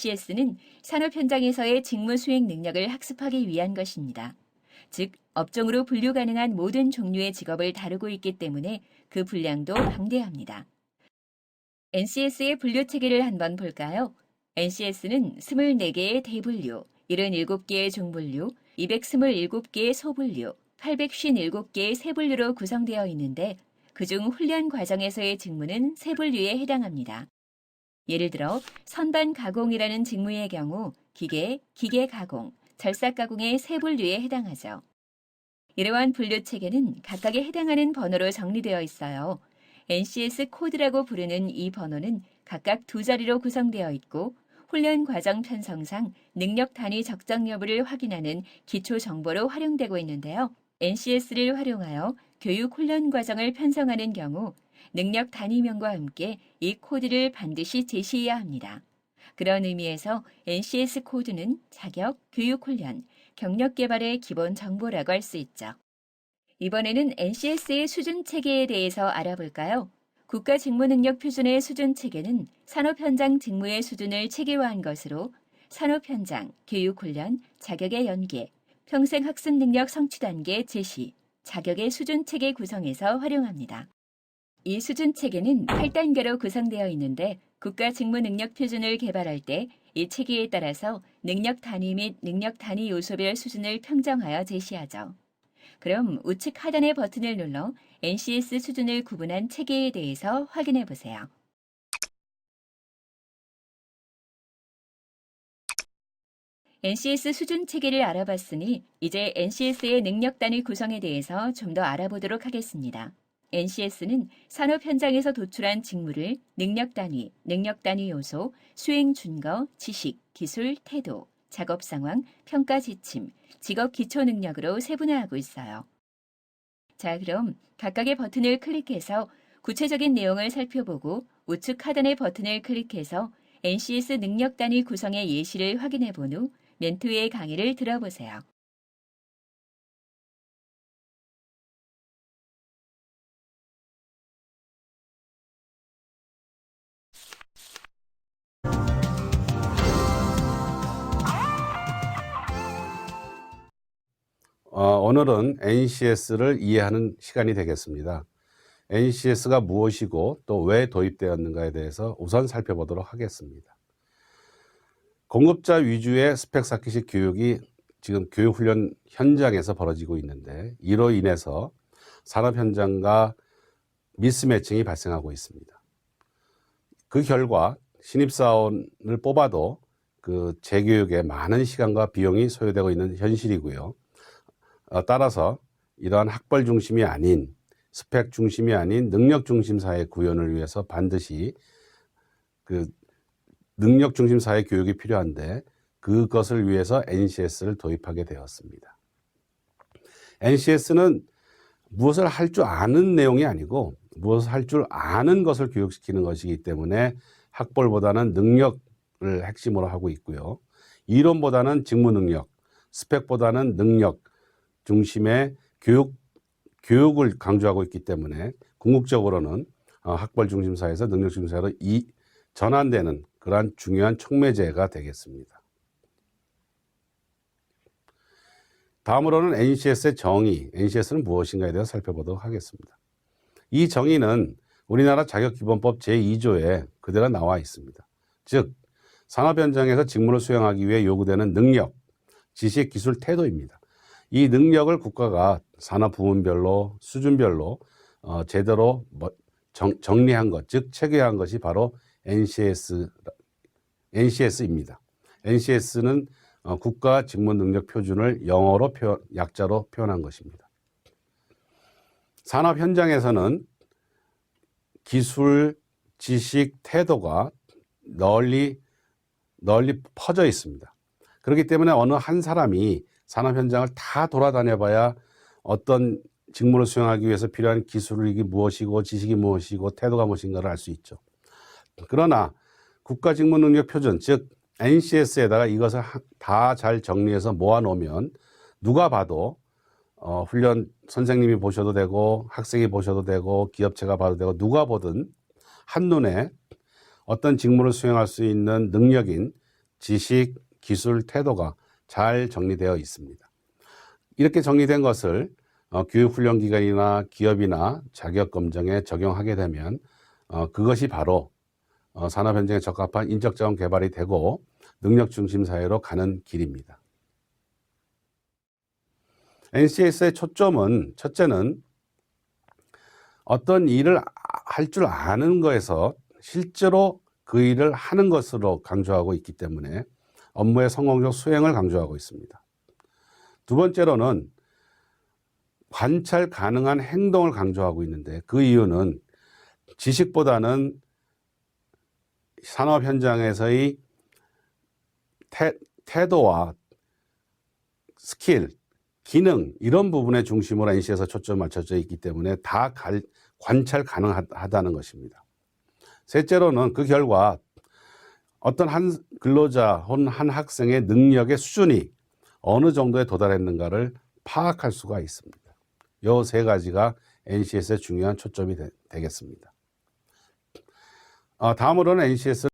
NCS는 산업 현장에서의 직무 수행 능력을 학습하기 위한 것입니다. 즉, 업종으로 분류 가능한 모든 종류의 직업을 다루고 있기 때문에 그 분량도 방대합니다. NCS의 분류 체계를 한번 볼까요? NCS는 24개의 대분류, 77개의 중분류, 227개의 소분류, 857개의 세분류로 구성되어 있는데 그중 훈련 과정에서의 직무는 세분류에 해당합니다. 예를 들어 선반 가공이라는 직무의 경우 기계, 기계 가공, 절삭 가공의 세 분류에 해당하죠. 이러한 분류 체계는 각각에 해당하는 번호로 정리되어 있어요. NCS 코드라고 부르는 이 번호는 각각 두 자리로 구성되어 있고 훈련 과정 편성상 능력 단위 적정 여부를 확인하는 기초 정보로 활용되고 있는데요. NCS를 활용하여 교육 훈련 과정을 편성하는 경우 능력 단위명과 함께 이 코드를 반드시 제시해야 합니다. 그런 의미에서 NCS 코드는 자격, 교육 훈련, 경력 개발의 기본 정보라고 할 수 있죠. 이번에는 NCS의 수준 체계에 대해서 알아볼까요? 국가 직무 능력 표준의 수준 체계는 산업 현장 직무의 수준을 체계화한 것으로 산업 현장, 교육 훈련, 자격의 연계, 평생 학습 능력 성취 단계 제시, 자격의 수준 체계 구성에서 활용합니다. 이 수준 체계는 8단계로 구성되어 있는데 국가 직무 능력 표준을 개발할 때 이 체계에 따라서 능력 단위 및 능력 단위 요소별 수준을 평정하여 제시하죠. 그럼 우측 하단의 버튼을 눌러 NCS 수준을 구분한 체계에 대해서 확인해 보세요. NCS 수준 체계를 알아봤으니 이제 NCS의 능력 단위 구성에 대해서 좀 더 알아보도록 하겠습니다. NCS는 산업 현장에서 도출한 직무를 능력 단위, 능력 단위 요소, 수행 준거, 지식, 기술, 태도, 작업 상황, 평가 지침, 직업 기초 능력으로 세분화하고 있어요. 자, 그럼 각각의 버튼을 클릭해서 구체적인 내용을 살펴보고 우측 하단의 버튼을 클릭해서 NCS 능력 단위 구성의 예시를 확인해 본 후 멘토의 강의를 들어보세요. 어, 오늘은 NCS를 이해하는 시간이 되겠습니다. NCS가 무엇이고 또 왜 도입되었는가에 대해서 우선 살펴보도록 하겠습니다. 공급자 위주의 스펙 쌓기식 교육이 지금 교육훈련 현장에서 벌어지고 있는데 이로 인해서 산업 현장과 미스매칭이 발생하고 있습니다. 그 결과 신입사원을 뽑아도 그 재교육에 많은 시간과 비용이 소요되고 있는 현실이고요. 어, 따라서 이러한 학벌 중심이 아닌 스펙 중심이 아닌 능력 중심 사회 구현을 위해서 반드시 그 능력 중심 사회 교육이 필요한데 그것을 위해서 NCS를 도입하게 되었습니다. NCS는 무엇을 할 줄 아는 내용이 아니고 무엇을 할 줄 아는 것을 교육시키는 것이기 때문에 학벌보다는 능력을 핵심으로 하고 있고요. 이론보다는 직무 능력, 스펙보다는 능력, 중심의 교육 교육을 강조하고 있기 때문에 궁극적으로는 어, 학벌 중심 사회에서 능력 중심 사회로 이 전환되는 그러한 중요한 촉매제가 되겠습니다. 다음으로는 NCS의 정의, NCS는 무엇인가에 대해서 살펴보도록 하겠습니다. 이 정의는 우리나라 자격기본법 제2조에 그대로 나와 있습니다. 즉, 산업 현장에서 직무를 수행하기 위해 요구되는 능력, 지식, 기술, 태도입니다. 이 능력을 국가가 산업 부문별로 수준별로 어, 제대로 뭐 정, 정리한 것, 즉 체계한 것이 바로 NCS NCS입니다. NCS는 어, 국가 직무 능력 표준을 영어로 표현, 약자로 표현한 것입니다. 산업 현장에서는 기술, 지식, 태도가 널리 널리 퍼져 있습니다. 그렇기 때문에 어느 한 사람이 산업 현장을 다 돌아다녀 봐야 어떤 직무를 수행하기 위해서 필요한 기술이 무엇이고 지식이 무엇이고 태도가 무엇인가를 알 수 있죠. 그러나 국가 직무 능력 표준 즉 NCS에다가 이것을 다 잘 정리해서 모아 놓으면 누가 봐도 어, 훈련 선생님이 보셔도 되고 학생이 보셔도 되고 기업체가 봐도 되고 누가 보든 한눈에 어떤 직무를 수행할 수 있는 능력인 지식, 기술, 태도가 잘 정리되어 있습니다. 이렇게 정리된 것을 어, 교육훈련기관이나 기업이나 자격검정에 적용하게 되면 어, 그것이 바로 어, 산업 현장에 적합한 인적자원 개발이 되고 능력 중심 사회로 가는 길입니다. NCS의 초점은 첫째는 어떤 일을 할 줄 아는 거에서 실제로 그 일을 하는 것으로 강조하고 있기 때문에 업무의 성공적 수행을 강조하고 있습니다. 두 번째로는 관찰 가능한 행동을 강조하고 있는데 그 이유는 지식보다는 산업 현장에서의 태, 태도와 스킬, 기능 이런 부분의 중심으로 NC에서 초점 맞춰져 있기 때문에 다 갈- 관찰 가능하다는 것입니다. 셋째로는 그 결과 어떤 한 근로자 혹은 한 학생의 능력의 수준이 어느 정도에 도달했는가를 파악할 수가 있습니다. 이 세 가지가 NCS의 중요한 초점이 되, 겠습니다 다음으로는 NCS